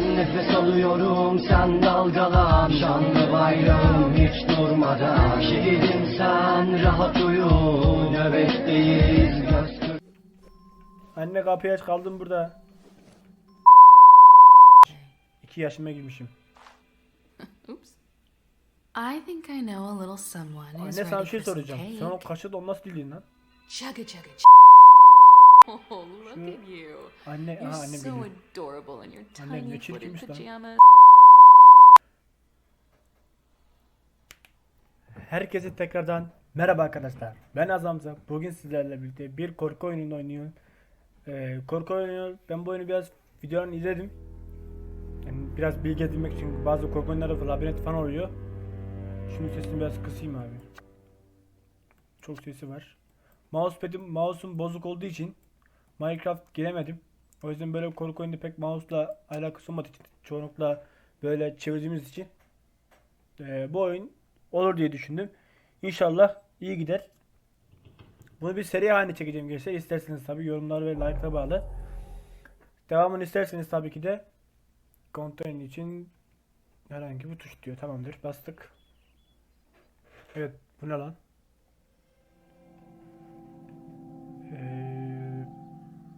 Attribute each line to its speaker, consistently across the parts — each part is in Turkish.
Speaker 1: Ben nefes alıyorum sen dalgalan Şanlı bayrağım hiç durmadan Şehidim sen rahat uyu Nöbetteyiz göz
Speaker 2: Anne kapıyı aç kaldım burada. 2 yaşıma girmişim.
Speaker 3: Oops. I think I know a little someone who's
Speaker 2: Anne sana
Speaker 3: ready
Speaker 2: bir şey
Speaker 3: for some
Speaker 2: soracağım.
Speaker 3: cake.
Speaker 2: Sen o kaşığı da nasıl dildin lan?
Speaker 3: Chugga chugga ch- Oh, look
Speaker 2: Şu-
Speaker 3: at you.
Speaker 2: Anne,
Speaker 3: You're
Speaker 2: aha annem
Speaker 3: so
Speaker 2: geliyor.
Speaker 3: adorable in your
Speaker 2: Annem ne
Speaker 3: tiny
Speaker 2: çirkinmiş
Speaker 3: footed
Speaker 2: lan.
Speaker 3: pajamas.
Speaker 2: Herkese tekrardan merhaba arkadaşlar. Ben Azamza. Bugün sizlerle birlikte bir korku oyununu oynuyorum. Ee, korku oyunu ben bu oyunu biraz videolarını izledim. Yani biraz bilgi edinmek için bazı korku oyunları labirent falan oluyor. Şimdi sesini biraz kısayım abi. Çok sesi var. Mousepad'im mouse'um bozuk olduğu için Minecraft giremedim. O yüzden böyle korku oyunda pek mouse'la alakası olmadığı için çoğunlukla böyle çevirdiğimiz için ee, bu oyun olur diye düşündüm. İnşallah iyi gider. Bunu bir seri haline çekeceğim gençler. İsterseniz tabii yorumlar ve like'a bağlı. Devamını isterseniz tabii ki de kontrol için herhangi bir tuş diyor. Tamamdır. Bastık. Evet. Bu ne lan?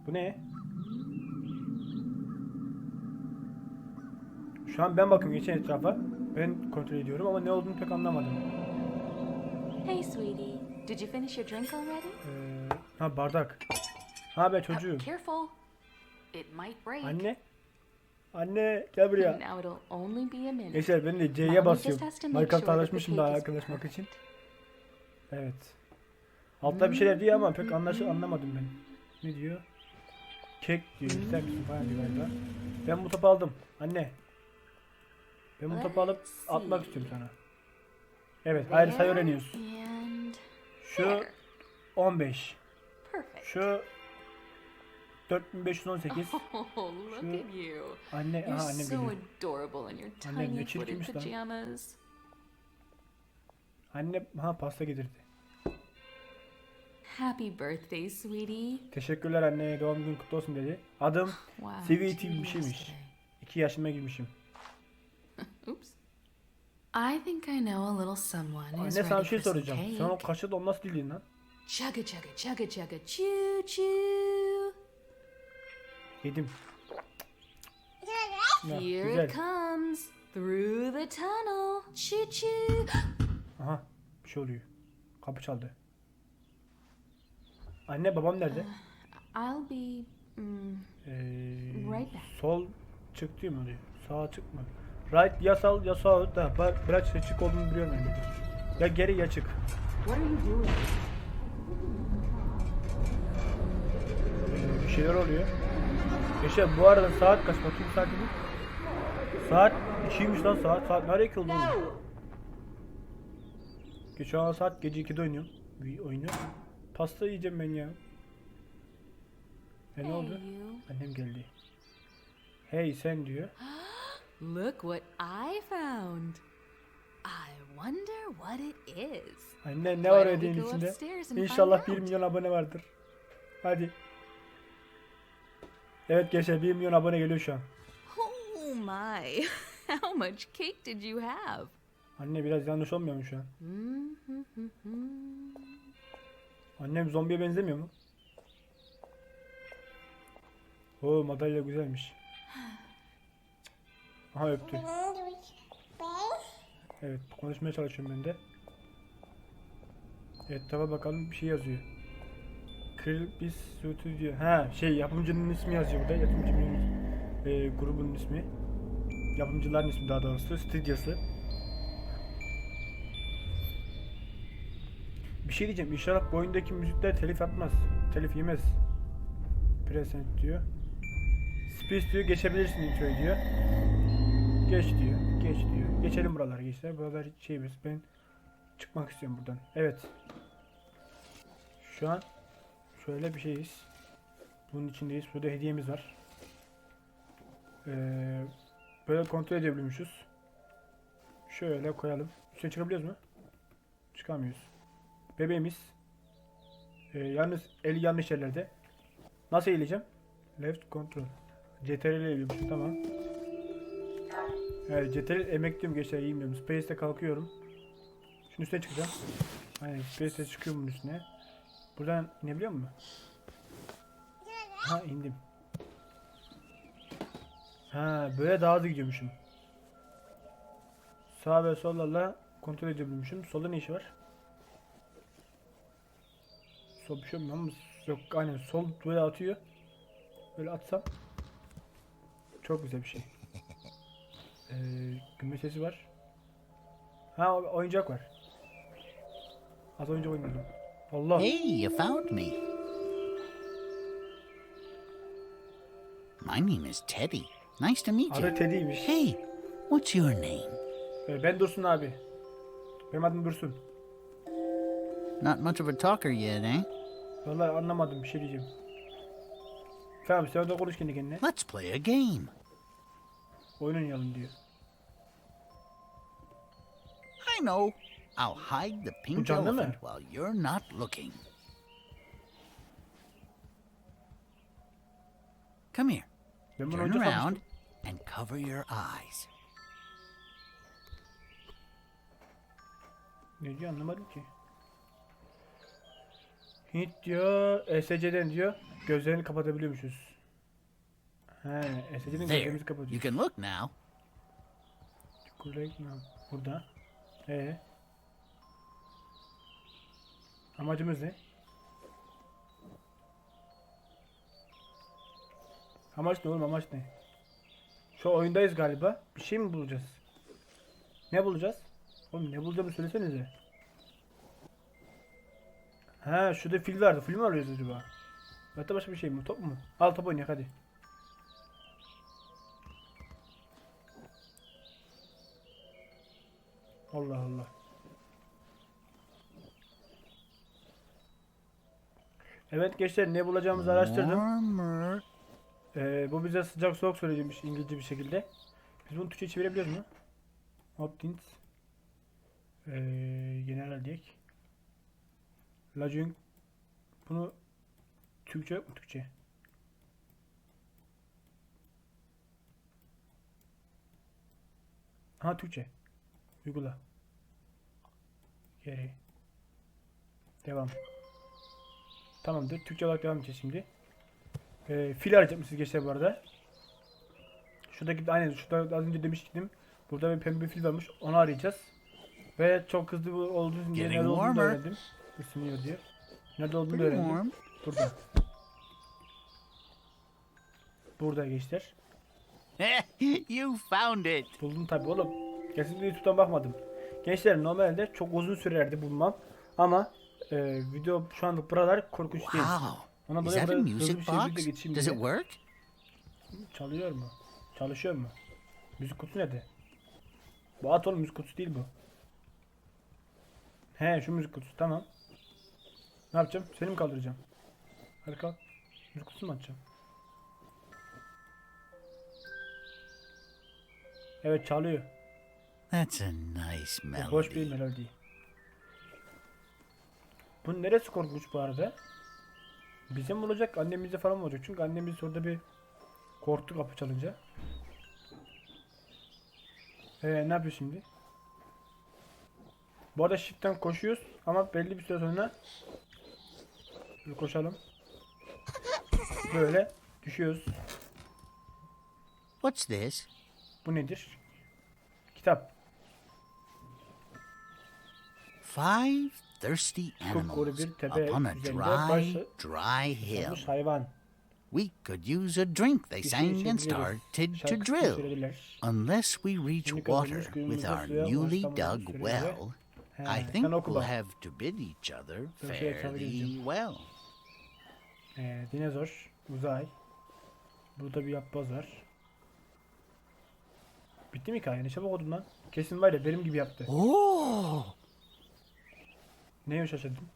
Speaker 2: Bu ne? Şu an ben bakıyorum geçen etrafa. Ben kontrol ediyorum ama ne olduğunu pek anlamadım.
Speaker 3: Hey, sweetie. Did you finish your drink already?
Speaker 2: Ee, ha bardak. Ha be
Speaker 3: Uh,
Speaker 2: çocuğum.
Speaker 3: careful. It might break.
Speaker 2: Anne. Anne gel buraya. Gençler ben de C'ye basıyorum. alışmışım
Speaker 3: the
Speaker 2: daha arkadaşmak için. Evet. Altta bir şeyler diyor ama pek anlaşı anlamadım ben. Ne diyor? Kek diyor. İster misin falan diyor galiba. Ben bu topu aldım. Anne. Ben bu topu alıp atmak istiyorum sana. Evet ayrı sayı öğreniyoruz. Şu
Speaker 3: there.
Speaker 2: 15.
Speaker 3: Perfect.
Speaker 2: Şu 4518.
Speaker 3: Oh, look
Speaker 2: Şu-. Anne, aha annem geliyor. Annem ne çirkinmiş lan. Anne ha pasta getirdi.
Speaker 3: Happy birthday, sweetie.
Speaker 2: Teşekkürler anne doğum günün kutlu olsun dedi. Adım
Speaker 3: Wow.
Speaker 2: CVT
Speaker 3: two
Speaker 2: bir şeymiş.
Speaker 3: yesterday.
Speaker 2: 2 yaşıma girmişim.
Speaker 3: Oops. I think I know a little someone who's
Speaker 2: Anne sana bir şey soracağım.
Speaker 3: cake.
Speaker 2: Sen o kaşığı da nasıl dildin lan?
Speaker 3: Chugga chugga chugga chugga choo choo.
Speaker 2: Yedim. Ya,
Speaker 3: Here
Speaker 2: güzel.
Speaker 3: it comes through the tunnel. Choo choo.
Speaker 2: Aha bir şey oluyor. Kapı çaldı. Anne babam nerede?
Speaker 3: I'll be mm,
Speaker 2: Ee,
Speaker 3: right back.
Speaker 2: sol çık diyor mu diyor. Sağa çıkma. Right ya sağ ya sağ da bırak, bırak çık olduğunu biliyorum ben. de. Ya geri ya çık.
Speaker 3: what are you doing?
Speaker 2: Ee, bir şeyler oluyor. Yaşar bu arada saat kaç bakayım saatini? Saat 2'ymiş lan saat. Saat nereye ki oldu oğlum? Geçen an saat gece 2'de oynuyorum. Bir oyunu. Pasta yiyeceğim ben ya. E ne oldu? Annem geldi. Hey sen diyor.
Speaker 3: Look what I found. I wonder what it is.
Speaker 2: Anne ne var hediyenin içinde? İnşallah
Speaker 3: find
Speaker 2: 1
Speaker 3: out?
Speaker 2: milyon abone vardır. Hadi. Evet gençler 1 milyon abone geliyor şu an.
Speaker 3: Oh my. How much cake did you have?
Speaker 2: Anne biraz yanlış olmuyor mu şu an? Annem zombiye benzemiyor mu? Oo madalya güzelmiş. Aha öptü. Evet konuşmaya çalışıyorum ben de. Evet tabi bakalım bir şey yazıyor. Sütü diyor. Ha şey yapımcının ismi yazıyor burada. Yapımcının e, grubunun ismi. Yapımcıların ismi daha doğrusu. Stüdyosu. Bir şey diyeceğim. İnşallah bu oyundaki müzikler telif atmaz. Telif yemez. Present diyor. Space diyor geçebilirsin introyu diyor. Geç diyor. Geç diyor. Geçelim buralara gençler. Buralar şeyimiz. Ben çıkmak istiyorum buradan. Evet. Şu an şöyle bir şeyiz. Bunun içindeyiz. Burada hediyemiz var. Ee, böyle kontrol edebiliyormuşuz. Şöyle koyalım. Üstüne çıkabiliyoruz mu? Çıkamıyoruz. Bebeğimiz. Ee, yalnız eli yanlış yerlerde. Nasıl eğileceğim? Left control. CTRL ile eğiliyormuşum tamam. Evet CTRL emekliyim gençler iyiyim diyorum. Space'te kalkıyorum. Şunun üstüne çıkacağım. Aynen Space'te çıkıyorum bunun üstüne. Buradan inebiliyor mu? Ha indim. Ha böyle daha hızlı gidiyormuşum. Sağ ve sollarla kontrol edebiliyormuşum. Solda ne işi var? Sol bir şey olmuyor ama yok aynen sol böyle atıyor. Böyle atsam çok güzel bir şey. Ee, gülme sesi var. Ha oyuncak var. Az önce oynuyordum. Allah.
Speaker 4: Hey, you found me. My name is Teddy. Nice to meet
Speaker 2: Adı
Speaker 4: you.
Speaker 2: Teddy'ymiş.
Speaker 4: Hey, what's your name?
Speaker 2: Ee, ben Dursun abi. Benim adım Dursun.
Speaker 4: Not much of a talker yet, eh?
Speaker 2: Vallahi anlamadım bir şey diyeceğim. Tamam sen de konuş kendi kendine.
Speaker 4: Let's play a game.
Speaker 2: Oyun oynayalım diyor.
Speaker 4: I know. I'll hide the pink elephant while you're not looking. Come here. Turn around and cover your eyes.
Speaker 2: Ne diyor anlamadım ki. Hint diyor, ESC'den diyor, gözlerini kapatabiliyormuşuz. He, ESC'den gözlerimizi
Speaker 4: You
Speaker 2: kapatıyoruz.
Speaker 4: can look now.
Speaker 2: Burada. Ee. Amacımız ne? Amaç ne oğlum amaç ne? Şu oyundayız galiba. Bir şey mi bulacağız? Ne bulacağız? Oğlum ne bulacağımı söylesenize. Ha şurada fil vardı. Fil mi arıyoruz acaba? Hatta başka bir şey mi? Top mu? Al top oynayak hadi. Allah Allah. Evet gençler ne bulacağımızı araştırdım. Ee, bu bize sıcak soğuk söyleyecekmiş İngilizce bir şekilde. Biz bunu Türkçe çevirebiliyoruz mu? Hopkins. Ee, general diyek. Lajung. Bunu Türkçe yok mu Türkçe? Ha Türkçe. Uygula. Geri. Devam. Tamamdır. Türkçe olarak devam edeceğiz şimdi. Ee, fil arayacakmışız gençler bu arada. Şuradaki aynen şurada az önce demiştim. Burada bir pembe fil varmış. Onu arayacağız. Ve çok hızlı olduğu için nerede olduğunu da öğrendim. Isınıyor diyor. Nerede olduğunu öğrendim. Burada. Burada gençler.
Speaker 4: you found it.
Speaker 2: Buldum tabi oğlum. Kesinlikle YouTube'dan bakmadım. Gençler normalde çok uzun sürerdi bulmam. Ama e, video şu anlık buralar korkunç değil.
Speaker 4: Wow.
Speaker 2: Ona
Speaker 4: Is that a music box? Does
Speaker 2: diye.
Speaker 4: it work?
Speaker 2: Çalıyor mu? Çalışıyor mu? Müzik kutusu nerede? Bu at oğlum müzik kutusu değil bu. He şu müzik kutusu tamam. Ne yapacağım? Seni mi kaldıracağım? Hadi kalk. Kutusu mu açacağım? Evet çalıyor.
Speaker 4: That's a nice
Speaker 2: Hoş bir
Speaker 4: melody.
Speaker 2: melodi. Bunun neresi korkunç bu arada? Bize mi olacak, annemize falan mı olacak? Çünkü annemiz orada bir korktu kapı çalınca. Ee, ne yapıyor şimdi? Bu arada shift'ten koşuyoruz ama belli bir süre sonra bir koşalım. Böyle düşüyoruz.
Speaker 4: What's this?
Speaker 2: Bu nedir? Kitap.
Speaker 4: Five thirsty animals upon a dry, dry hill. We could use a drink they sang and started to drill. Unless we reach water with our newly dug well, I think we'll have to bid each other fairly well.
Speaker 2: Ee, dinozor, uzay. Burada bir yapboz var. Bitti mi hikaye? Ne çabuk okudun lan? Kesin var ya benim gibi yaptı.
Speaker 4: Oh,
Speaker 2: Neye şaşırdın?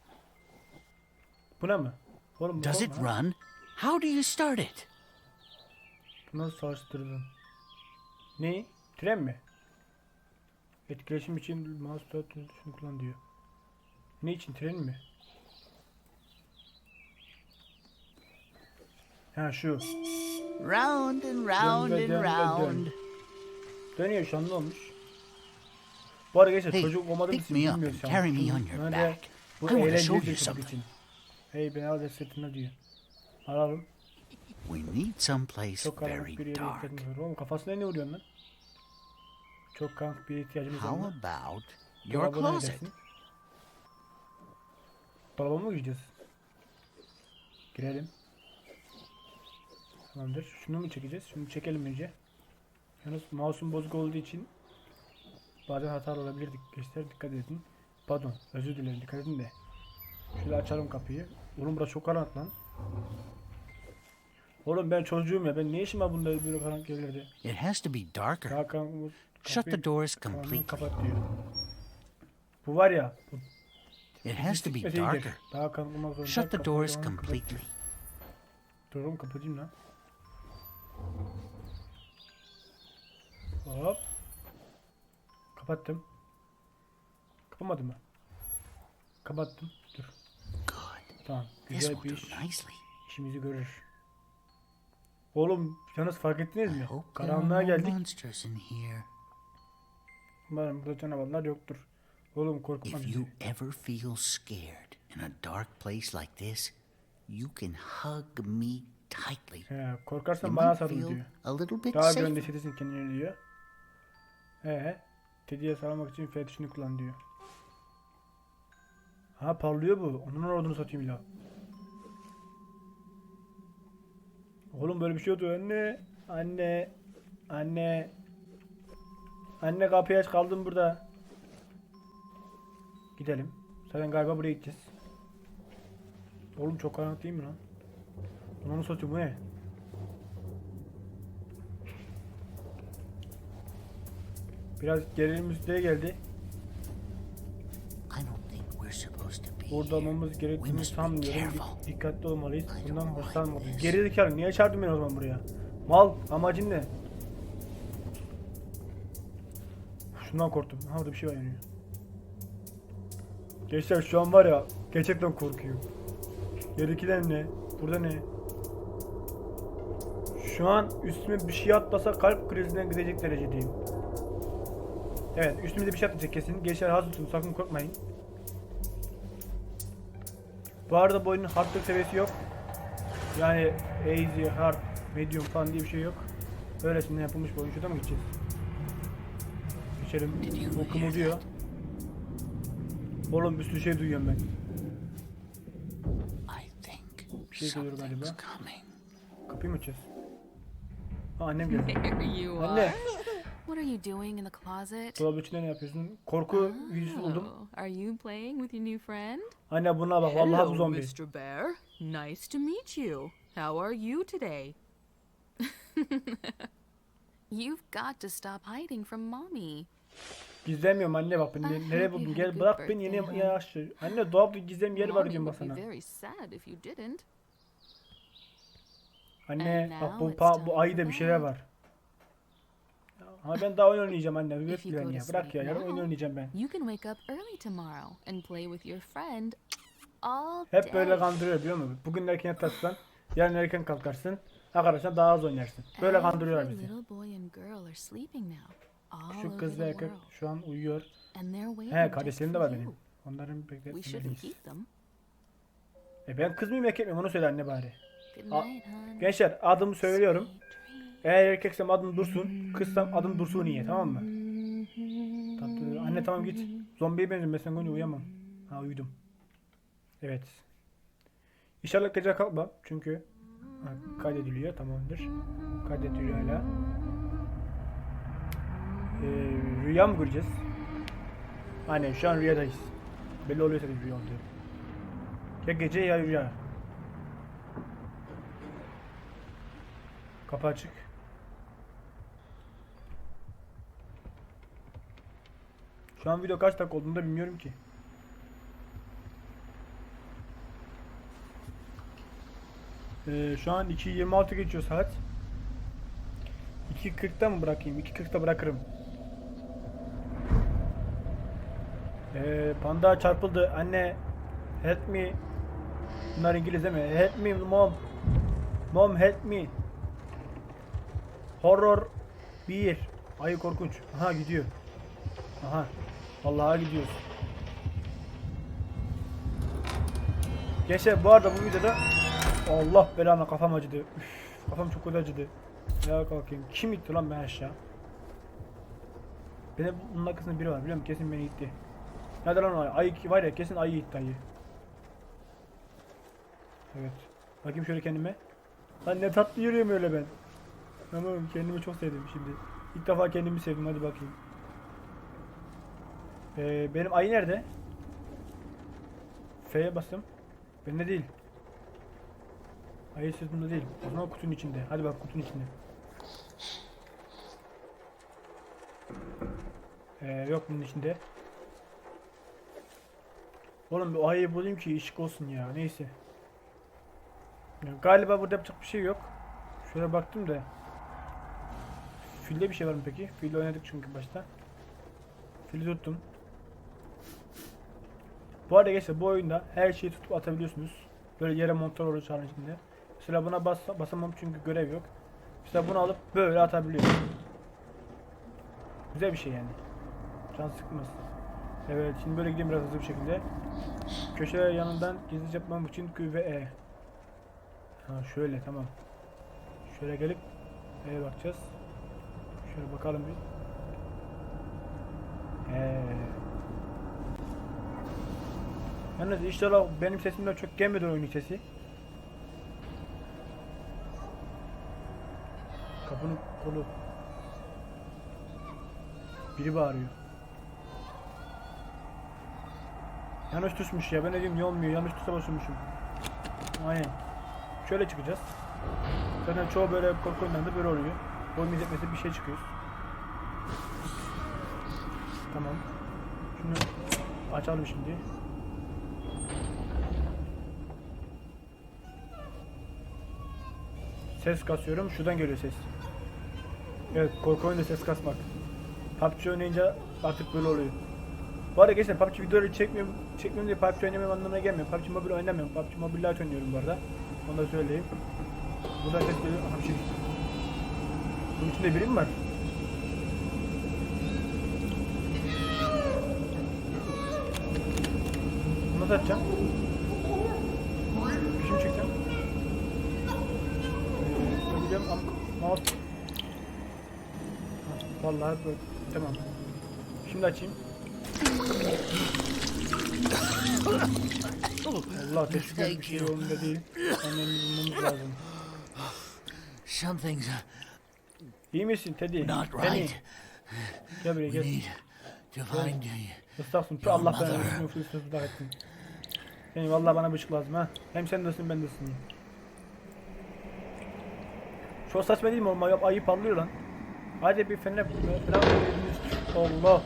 Speaker 2: Buna mı? Oğlum
Speaker 4: does it
Speaker 2: olma.
Speaker 4: run? How do you start it?
Speaker 2: Bu nasıl çalıştırdın? Ne? Tren mi? Etkileşim için mouse kullan diyor. Ne için? Tren mi? Ha şu.
Speaker 4: Round and round and
Speaker 2: dön ve dön.
Speaker 4: round.
Speaker 2: Dönüyor şu an ne olmuş? Bu arada gençler
Speaker 4: Hey,
Speaker 2: çocuk
Speaker 4: up
Speaker 2: bilmiyoruz
Speaker 4: and
Speaker 2: şu an.
Speaker 4: carry me on your back.
Speaker 2: Bu eğlenceli
Speaker 4: show
Speaker 2: bir
Speaker 4: you
Speaker 2: çocuk
Speaker 4: something.
Speaker 2: için. Hey beni al sırtına diyor. Alalım.
Speaker 4: We need someplace very dark.
Speaker 2: Oğlum kafasına ne vuruyorsun lan? Çok karanlık bir ihtiyacımız var.
Speaker 4: How about your closet?
Speaker 2: Dolaba mı gireceğiz? Girelim. Tamamdır. Şunu mu çekeceğiz? Şunu çekelim önce. Yalnız mouse'un bozuk olduğu için bazen hata olabilir. Gençler dikkat edin. Pardon. Özür dilerim. Dikkat edin de. Şöyle açalım kapıyı. Oğlum burası çok karanlık lan. Oğlum ben çocuğum ya. Ben ne işim var bunda böyle karanlık yerlerde?
Speaker 4: It has to be darker.
Speaker 2: Daha karanlık.
Speaker 4: Shut the doors completely.
Speaker 2: Kapat diyor. Bu var ya. Bu
Speaker 4: It has to be darker.
Speaker 2: Daha karanlık olmak zorunda.
Speaker 4: Shut the doors completely.
Speaker 2: Dur oğlum kapatayım lan. Hop. Kapattım. Kapamadım mı? Kapattım. Dur.
Speaker 4: Good.
Speaker 2: Tamam. Güzel bir iş. İşimizi görür. Oğlum yalnız fark ettiniz mi? Karanlığa geldik. Umarım burada canavarlar yoktur. Oğlum korkutma
Speaker 4: If you ever feel scared in a dark place like this, you can hug me tightly.
Speaker 2: He, korkarsan bana sarıl diyor.
Speaker 4: a little bit
Speaker 2: Daha güvende hissedesin kendini diyor. Ee, Teddy'ye sarılmak için F tuşunu kullan diyor. Ha parlıyor bu. Onun olduğunu satayım ya. Oğlum böyle bir şey oldu anne. Anne. Anne. Anne kapıyı aç kaldım burada. Gidelim. Zaten galiba buraya gideceğiz. Oğlum çok karanlık değil mi lan? Onu satayım bu ne? Biraz gerilim müziğe geldi. Burada olmamız gerektiğini sanmıyorum. Dik- dikkatli olmalıyız. Bundan hoşlanmadım. Geri zekalı niye çağırdın beni o zaman buraya? Mal amacın ne? Şundan korktum. Ha orada bir şey var yanıyor. Gençler şu an var ya gerçekten korkuyorum. Gerikiler ne? Burada ne? Şu an üstüme bir şey atlasa kalp krizinden gidecek derecedeyim. Evet üstümüze bir şey atlayacak kesin. Gençler hazır tutun sakın korkmayın. Bu arada bu oyunun hardlık seviyesi yok. Yani easy, hard, medium falan diye bir şey yok. Öylesinden yapılmış bir oyun. Şurada mı gideceğiz? Geçelim. Bu kımıldıyor. Oğlum bir sürü şey duyuyorum ben. Bir şey
Speaker 4: something's
Speaker 2: galiba. Kapıyı mı açacağız? Annem geldi.
Speaker 3: There you
Speaker 2: Anne.
Speaker 3: are. What are you doing in the closet?
Speaker 2: Dolabın içinde ne yapıyorsun? Korku videosu buldum.
Speaker 3: Oh, are you playing with your new friend?
Speaker 2: Anne buna bak vallahi bu
Speaker 5: Hello,
Speaker 2: zombi.
Speaker 5: Mr. Bear. Nice to meet you. How are you today?
Speaker 3: You've got to stop hiding from mommy.
Speaker 2: Gizlemiyorum anne bak beni nereye buldun gel bırak beni yeni yaşlı. Anne dolapta gizlem yer var
Speaker 3: Mommy
Speaker 2: diyorum bak
Speaker 3: would be
Speaker 2: sana.
Speaker 3: very sad if you didn't.
Speaker 2: Anne
Speaker 3: And
Speaker 2: bak
Speaker 3: now
Speaker 2: bu,
Speaker 3: it's
Speaker 2: pa,
Speaker 3: time
Speaker 2: bu ayda
Speaker 3: for
Speaker 2: bir şeyler
Speaker 3: bed.
Speaker 2: var. Ama ben daha oyun oynayacağım anne.
Speaker 3: If
Speaker 2: Üret
Speaker 3: you go
Speaker 2: ya.
Speaker 3: to
Speaker 2: Bırak ya.
Speaker 3: sleep
Speaker 2: Yarın oyun
Speaker 3: now,
Speaker 2: oynayacağım ben.
Speaker 3: You can wake up early tomorrow and play with your friend all
Speaker 2: Hep böyle
Speaker 3: day.
Speaker 2: kandırıyor biliyor musun? Bugün erken yatarsan, yarın erken kalkarsın. Arkadaşlar daha az oynarsın. Böyle kandırıyorlar
Speaker 3: Every
Speaker 2: bizi.
Speaker 3: little boy and girl are sleeping now. All over
Speaker 2: kız ve
Speaker 3: the
Speaker 2: erkek
Speaker 3: world.
Speaker 2: şu an uyuyor.
Speaker 3: And they're waiting
Speaker 2: He
Speaker 3: just
Speaker 2: kardeşlerim de
Speaker 3: for
Speaker 2: var
Speaker 3: you.
Speaker 2: benim. Onların
Speaker 3: We shouldn't
Speaker 2: bekletmeliyiz.
Speaker 3: keep them.
Speaker 2: E ben kız mıyım erkek miyim onu söyle anne bari.
Speaker 3: Hon.
Speaker 2: Gençler adımı söylüyorum. Eğer erkeksem adım Dursun, kızsam adım Dursun niye tamam mı? Tatlı. Anne tamam git. Zombiye benziyorum ben sen uyuyamam. Ha uyudum. Evet. İnşallah gece kalkma çünkü ha, kaydediliyor tamamdır. Kaydediliyor hala. Ee, rüya mı göreceğiz? Aynen şu an rüyadayız. Belli oluyor tabii rüya olduğu. Ya gece ya rüya. Kapı açık. Şu an video kaç dakika olduğunu da bilmiyorum ki. Ee, şu an 2.26 geçiyor saat. 2.40'da mı bırakayım? 2.40'da bırakırım. Ee, panda çarpıldı. Anne help me. Bunlar İngiliz değil mi? Help me mom. Mom help me. Horror 1 Ayı korkunç. Aha gidiyor. Aha. Vallahi gidiyoruz. Gençler bu arada bu videoda Allah belanı kafam acıdı. Üf, kafam çok kötü acıdı. Ya kalkayım. Kim itti lan ben aşağı? Benim bunun arkasında biri var biliyor musun? Kesin beni itti. Nerede lan o ayı? Ayı var ya kesin ayı itti ayı. Evet. Bakayım şöyle kendime. Lan ne tatlı yürüyorum öyle ben. Tamam kendimi çok sevdim şimdi. İlk defa kendimi sevdim hadi bakayım. Ee, benim ayı nerede? F'ye bastım. Bende değil. Ayı sırtımda değil. O zaman kutunun içinde. Hadi bak kutunun içinde. Ee, yok bunun içinde. Oğlum bu ayıyı bulayım ki ışık olsun ya. Neyse. Ya galiba burada yapacak bir şey yok. Şöyle baktım da. Filde bir şey var mı peki? Filde oynadık çünkü başta. Fili tuttum. Bu arada gençler bu oyunda her şeyi tutup atabiliyorsunuz. Böyle yere montar oluyor challenge'inde. Mesela buna bas basamam çünkü görev yok. Mesela bunu alıp böyle atabiliyorum. Güzel bir şey yani. Can sıkmaz. Evet şimdi böyle gideyim biraz hızlı bir şekilde. Köşe yanından gizlice yapmam için Q ve E. Ha şöyle tamam. Şöyle gelip E'ye bakacağız. Şöyle bakalım bir. Ee. Yalnız inşallah benim sesimden çok gelmedi oyunun sesi. Kapının kolu. Biri bağırıyor. Yanlış tuşmuş ya. Ben dedim niye olmuyor? Yanlış tuşa basıyormuşum. Aynen. Şöyle çıkacağız. Zaten çoğu böyle korku böyle oluyor. Oyun izletmesi bir şey çıkıyor. Tamam. Şunu açalım şimdi. Ses kasıyorum. Şuradan geliyor ses. Evet korku oyunda ses kasmak. PUBG oynayınca artık böyle oluyor. Bu arada gençler PUBG videoları çekmiyorum, çekmiyorum diye PUBG oynamıyorum anlamına gelmiyor. PUBG Mobile oynamıyorum. PUBG Mobile Lite oynuyorum bu arada. Onu da söyleyeyim. Burada ses geliyor. Aha bir şey. Bunun içinde biri mi var? Nasıl atacağım? Mi çekeceğim? Ee, biliyorum ama Vallahi böyle. Tamam. Şimdi açayım. Allah teşekkür bir şey yolunda değil. Annemi bulmamız lazım.
Speaker 4: Something's
Speaker 2: İyi misin Teddy?
Speaker 4: not right.
Speaker 2: Gel buraya gel. Islaksın.
Speaker 4: Your
Speaker 2: Allah belanı versin. Üflü ıslah ettin. Seni vallahi bana bir ışık lazım ha. Hem sen de ısın ben de ısınayım. Çok saçma değil mi oğlum? Ayıp, ayıp parlıyor lan. Hadi bir fener falan Allah.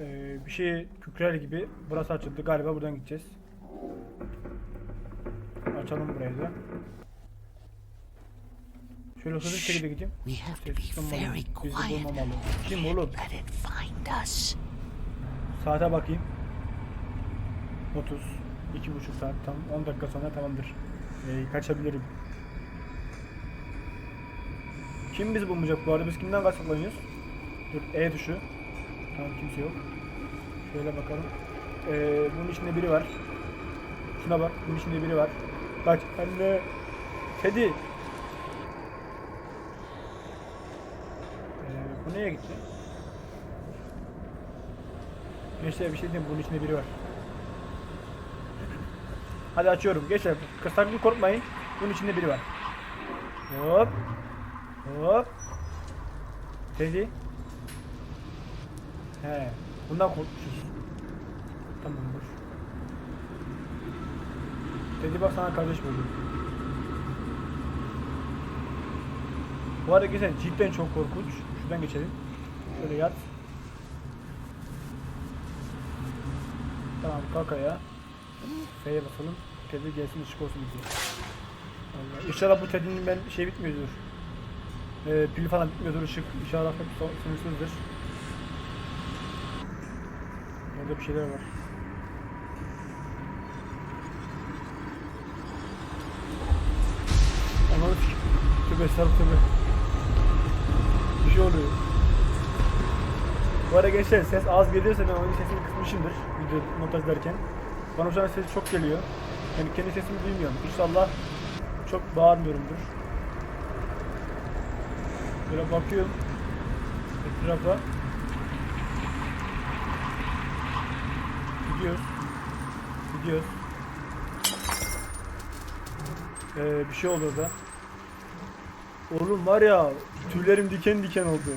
Speaker 2: Ee, bir şey kükrer gibi burası açıldı. Galiba buradan gideceğiz. Açalım burayı da. Şöyle hızlı bir şekilde gideyim.
Speaker 4: We have to
Speaker 2: Sessiz
Speaker 4: be
Speaker 2: olmalı.
Speaker 4: very
Speaker 2: Bizi
Speaker 4: quiet.
Speaker 2: bulmamalı. Kim oğlum?
Speaker 4: Let it find us.
Speaker 2: Saate bakayım. 30 iki buçuk saat tam 10 dakika sonra tamamdır. Ee, kaçabilirim. Kim bizi bulmayacak bu arada? Biz kimden kaçaklanıyoruz? Dur E tuşu. Tamam kimse yok. Şöyle bakalım. Ee, bunun içinde biri var. Şuna bak. Bunun içinde biri var. Kaç anne. Teddy. Ee, bu nereye gitti? Gençler bir şey diyeyim bunun içinde biri var. Hadi açıyorum. Gençler sakın korkmayın. Bunun içinde biri var. Hop. Hop. Teddy. He. Bundan korkmuşuz. Tamam dur. Teddy bak sana kardeş buldum. Bu arada gençler cidden çok korkunç. Şuradan geçelim. Şöyle yat. Tamam kalk ayağa. F'ye basalım. Teddy gelsin ışık olsun bize. Allah. İnşallah bu Teddy'nin ben şey bitmiyordur. Ee, pili falan bitmiyordur ışık. İnşallah hep sınırsızdır. Orada bir şeyler var. Ananı s***. Tövbe estağfurullah tövbe. Bu arada gençler ses az geliyorsa ben oyun sesini kısmışımdır video montajlarken. Bana şu an ses çok geliyor. Yani kendi sesimi duymuyorum. İnşallah çok bağırmıyorumdur. Böyle bakıyorum etrafa. Gidiyoruz. Gidiyoruz. Ee, bir şey oldu orada. Oğlum var ya tüylerim diken diken oldu.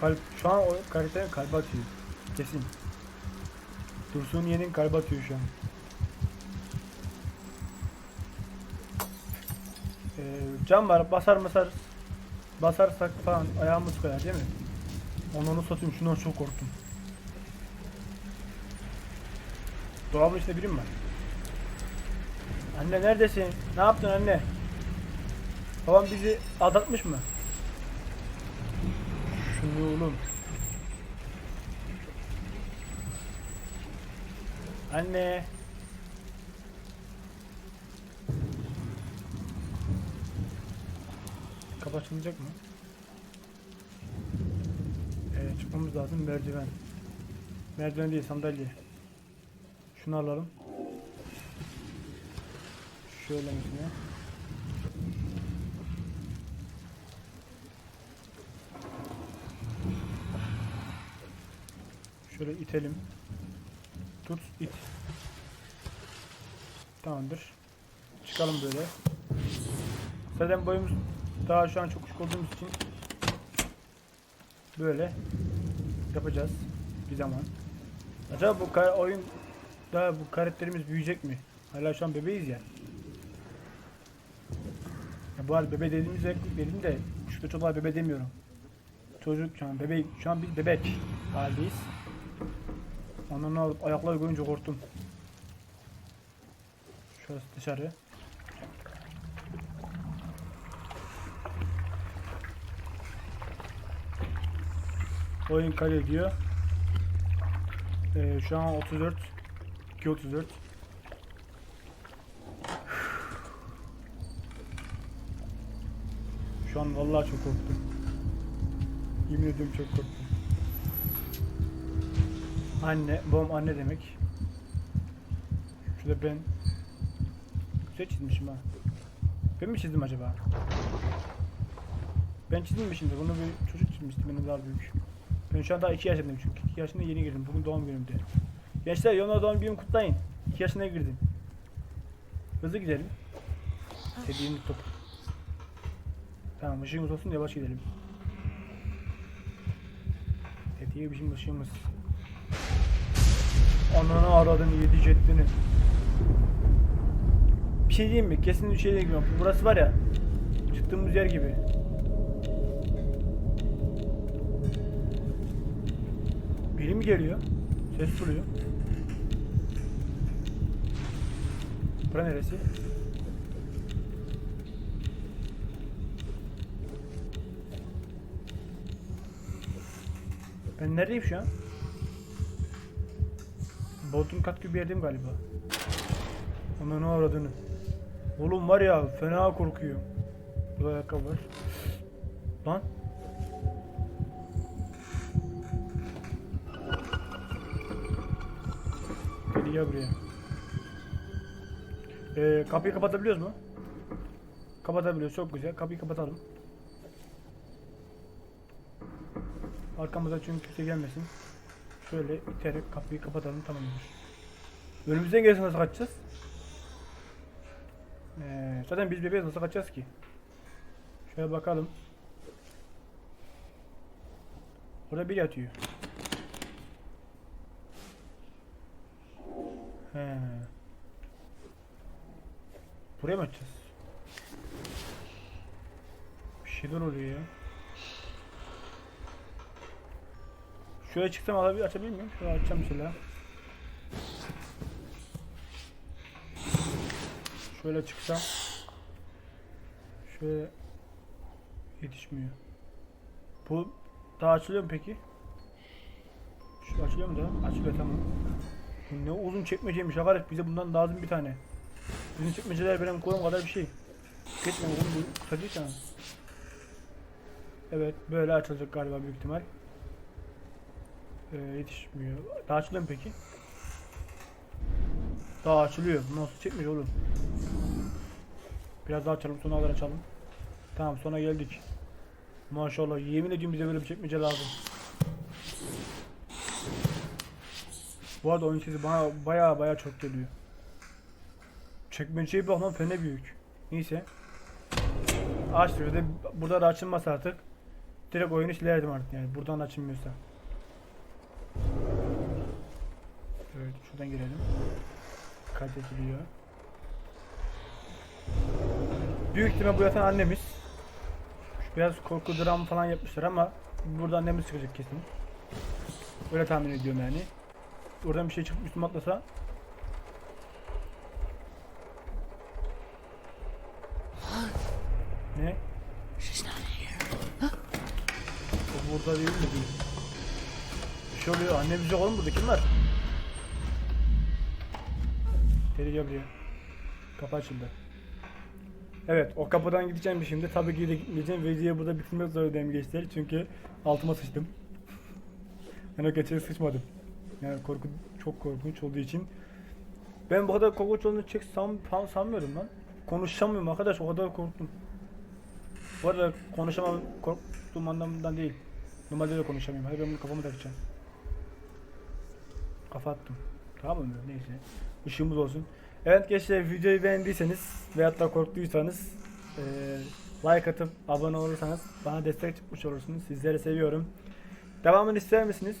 Speaker 2: Kalp şu an o karakterin kalp atıyor. Kesin. Dursun Yen'in kalp atıyor şu an. Ee, cam var basar basar basarsak falan ayağımız kayar değil mi? Onu onu satayım şundan çok korktum. Dolabın içinde biri mi var? Anne neredesin? Ne yaptın anne? Babam bizi aldatmış mı? Şunu oğlum. Anne. Kapı açılacak mı? Evet çıkmamız lazım merdiven. Merdiven değil sandalye. Şunu alalım. Şöyle mesela. Şöyle itelim. Tut, it. Tamamdır. Çıkalım böyle. Zaten boyumuz daha şu an çok küçük olduğumuz için böyle yapacağız bir zaman. Acaba bu oyun daha bu karakterimiz büyüyecek mi? Hala şu an bebeğiz ya. ya bu arada bebe dediğimizde dedim de şurada çocuğa bebe demiyorum. Çocuk şu an bebek şu an biz bebek haldeyiz. Ondan ne alıp ayakları görünce korktum. Şurası dışarı. Oyun kale diyor. Ee, şu an 34 234 Şu an vallahi çok korktum. Yemin ediyorum çok korktum. Anne, babam anne demek. Şurada ben güzel çizmişim ha. Ben mi çizdim acaba? Ben çizdim mi şimdi? Bunu bir çocuk çizmişti benim daha büyük. Ben şu an daha 2 yaşındayım çünkü. 2 yaşında yeni girdim. Bugün doğum günümdü. Gençler yorumlara doğum günümü kutlayın. 2 yaşına girdim. Hızlı gidelim. Dediğimiz top. Tamam ışığımız olsun yavaş gidelim. Dediği bizim ışığımız. Ananı aradın yedi ceddini. Bir şey diyeyim mi? Kesin bir şey diyeyim. Burası var ya. Çıktığımız yer gibi. Biri mi geliyor? Ses duruyor. Bura neresi? Ben neredeyim şu an? Bodrum kat gibi bir yerdeyim galiba. Ona ne aradığını. Oğlum var ya fena korkuyor. Burada ayakkabı var. Lan. Gel gel buraya. Ee, kapıyı kapatabiliyoruz mu? Kapatabiliyoruz çok güzel. Kapıyı kapatalım. Arkamıza çünkü kimse gelmesin. Şöyle iterek kapıyı kapatalım tamamdır. Önümüzden gelirse nasıl kaçacağız? Ee, zaten biz bebeğiz nasıl kaçacağız ki? Şöyle bakalım. Orada biri yatıyor. He. Buraya mı açacağız? Bir şeyler oluyor ya. Şöyle çıksam alabilir, açabilir miyim? Şöyle açacağım mesela. Şöyle çıksam. Şöyle yetişmiyor. Bu daha açılıyor mu peki? Şu açılıyor mu daha? Açılıyor tamam. Ne uzun çekmeceymiş arkadaş bize bundan lazım bir tane. Bizim çekmeceler benim kolum kadar bir şey. Geçme oğlum bu kısa. Evet böyle açılacak galiba büyük ihtimal. Ee, yetişmiyor. Daha açılıyor mu peki? Daha açılıyor. Nasıl çekmiş oğlum? Biraz daha açalım sonra kadar açalım. Tamam sona geldik. Maşallah yemin ediyorum bize böyle bir çekmece lazım. Bu arada oyun sesi bana baya baya çok geliyor. Çekmeceye bak lan fene büyük. Neyse. Açtı. Bir de burada da açılmasa artık direkt oyunu silerdim artık yani buradan açılmıyorsa. Evet şuradan girelim. Kaydediliyor. Büyük ihtimal bu yatan annemiz. Biraz korku dram falan yapmışlar ama burada annemiz çıkacak kesin. Öyle tahmin ediyorum yani. Oradan bir şey çıkıp üstüme atlasa Ne?
Speaker 4: She's not here.
Speaker 2: O burada değil mi? Değil. Bir şey oluyor. Anne bize oğlum burada kim var? Deli gel buraya. Kapı açıldı. Evet o kapıdan gideceğim şimdi. Tabii ki de gitmeyeceğim. Videoyu burada bitirmek zorundayım gençler. Çünkü altıma sıçtım. Ben o geçen sıçmadım. Yani korku çok korkunç olduğu için. Ben bu kadar korkunç olduğunu çek san, san- sanmıyorum lan. Konuşamıyorum arkadaş o kadar korktum. Bu arada konuşamam korktuğum anlamından değil. Normalde de konuşamıyorum. Hadi ben bunu kafamı takacağım. Kafa attım. Tamam mı? Neyse. Işığımız olsun. Evet gençler videoyu beğendiyseniz veyahut da korktuysanız eee, like atıp abone olursanız bana destek çıkmış olursunuz. Sizleri seviyorum. Devamını ister misiniz?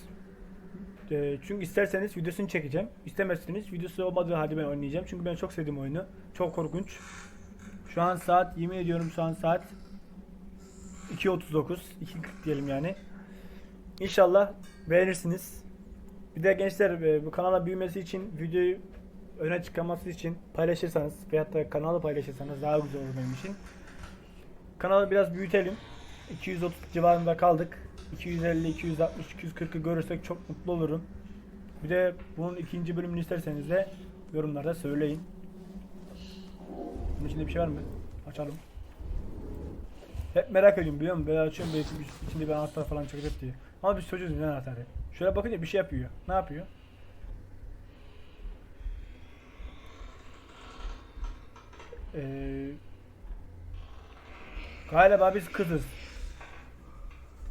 Speaker 2: Eee, çünkü isterseniz videosunu çekeceğim. İstemezseniz videosu olmadığı halde ben oynayacağım. Çünkü ben çok sevdim oyunu. Çok korkunç. Şu an saat yemin ediyorum şu an saat 2.39 2.40 diyelim yani. İnşallah beğenirsiniz. Bir de gençler e, bu kanala büyümesi için videoyu öne çıkarması için paylaşırsanız veyahut da kanalı paylaşırsanız daha güzel olur benim için. Kanalı biraz büyütelim. 230 civarında kaldık. 250, 260, 240'ı görürsek çok mutlu olurum. Bir de bunun ikinci bölümünü isterseniz de yorumlarda söyleyin. Bunun içinde bir şey var mı? Açalım. Hep merak ediyorum biliyor musun? Böyle açıyorum belki içinde bir anahtar falan çıkacak diye. Ama biz çocuğuz ne anahtarı? Şöyle bakınca bir şey yapıyor. Ne yapıyor? Ee, galiba biz kızız.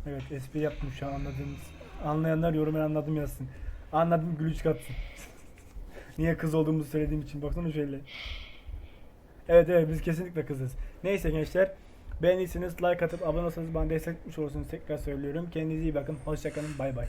Speaker 2: Evet espri yaptım şu an anladığınız. Anlayanlar yorumları anladım yazsın. Anladım gülüş katsın. Niye kız olduğumuzu söylediğim için baksana şöyle. Evet evet biz kesinlikle kızız. Neyse gençler. Beğendiyseniz like atıp abone olursanız bana destek olursunuz tekrar söylüyorum. Kendinize iyi bakın. Hoşçakalın. Bay bay.